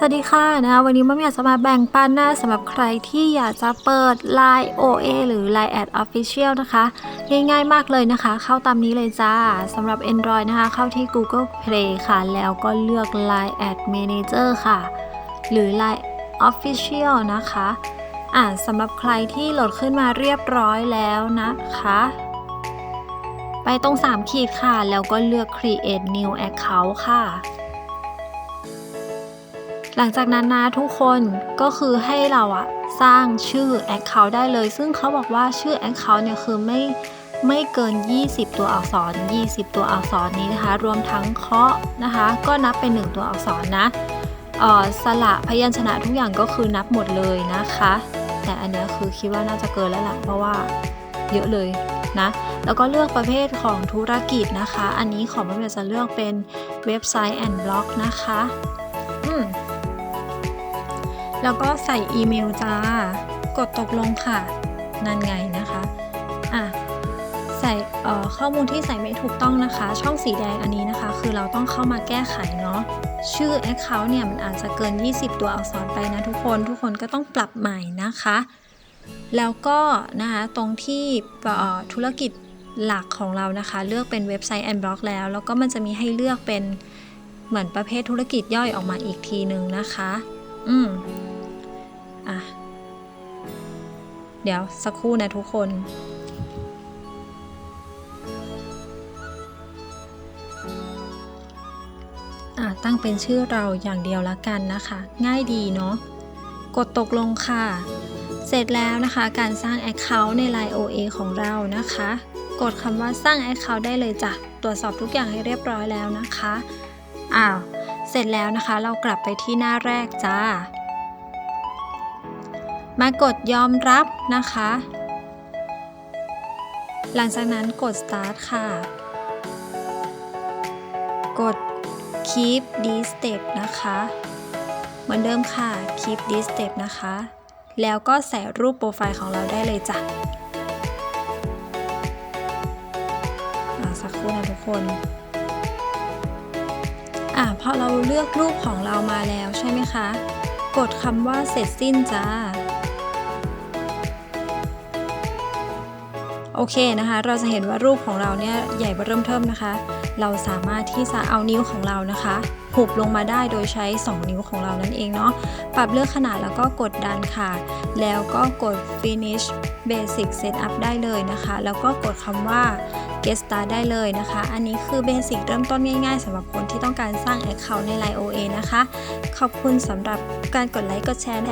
สวัสดีค่ะนะคะวันนี้มัมอยากจะมาแบ่งปันนะสำหรับใครที่อยากจะเปิด Line OA หรือ Line Ad Official นะคะ ง่ายๆมากเลยนะคะ เข้าตามนี้เลยจ้าสำหรับ Android นะคะ เข้าที่ Google Play ค่ะ แล้วก็เลือก Line Ad Manager ค่ะ หรือ Line Official นะคะอ่าสำหรับใครที่โหลดขึ้นมาเรียบร้อยแล้วนะคะ ไปตรง 3 ขีดค่ะ แล้วก็เลือก Create New Account ค่ะ หลังจากนั้นนะทุกคนก็คือให้เราอะสร้างชื่อ Account ได้เลย ซึ่งเขาบอกว่าชื่อ Account เนี่ยคือไม่ไม่เกิน 20 ตัวอักษร 20 ตัวอักษรนี้นะคะ รวมทั้งเคาะนะคะ ก็นับเป็น 1 ตัวอักษรนะสระพยัญชนะทุกอย่างก็คือนับหมดเลยนะคะ แต่อันนี้คือคิดว่าน่าจะเกินแล้วล่ะเพราะว่าเยอะเลยนะ แล้วก็เลือกประเภทของธุรกิจนะคะ อันนี้ของมันจะเลือกเป็นเว็บไซต์แอนด์บล็อกนะคะ แล้วก็ใส่อีเมลจ้า กดตกลงค่ะ นั่นไงนะคะ อะ ใส่ข้อมูลที่ใส่ไม่ถูกต้องนะคะ ช่องสีแดงอันนี้นะคะ คือเราต้องเข้ามาแก้ไขเนาะ ชื่อ Account เนี่ยมันอาจจะเกิน 20 ตัวอักษรไปนะทุกคน ทุกคนก็ต้องปรับใหม่นะคะ แล้วก็นะคะตรงที่ธุรกิจหลักของเรานะคะ เลือกเป็นเว็บไซต์แอนบล็อกแล้ว แล้วก็มันจะมีให้เลือกเป็นเหมือนประเภทธุรกิจย่อยออกมาอีกทีหนึ่งนะคะ อืม ดี๋ยวสักครู่นะทุกคนอะตั้งเป็นชื่อเราอย่างเดียวละกันนะคะ ง่ายดีเนาะกดตกลงค่ะ เสร็จแล้วนะคะการสร้าง Account ใน Line OA ของเรานะคะ กดคำว่าสร้าง Account ได้เลยจ้ะตรวจสอบทุกอย่างให้เรียบร้อยแล้วนะคะอ้าวเสร็จแล้วนะคะเรากลับไปที่หน้าแรกจ้า มากดยอมรับนะคะ หลังจากนั้นกด start ค่ะ กด keep this step นะคะ เหมือนเดิมค่ะ keep this step นะคะ แล้วก็ใส่รูปโปรไฟล์ของเราได้เลยจ้ะอะสักครู่นะทุกคนอะพอเราเลือกรูปของเรามาแล้วใช่ไหมคะ กดคำว่าเสร็จสิ้นจ้า โอเคนะคะ เราจะเห็นว่ารูปของเราเนี่ยใหญ่เริ่มเทิมนะคะ เราสามารถที่จะเอานิ้วของเรานะคะหุบลงมาได้โดยใช้ 2 นิ้วของเรานั่นเองเนาะปรับเลือกขนาดแล้วก็กดดันค่ะ แล้วก็กด finish basic setup ได้เลยนะคะ แล้วก็กดคำว่า get start ได้เลยนะคะ อันนี้คือเบสิกเริ่มต้นง่ายๆสำหรับคนที่ต้องการสร้าง account ใน Line OA นะคะ ขอบคุณสำหรับการกดไลค์กดแชร์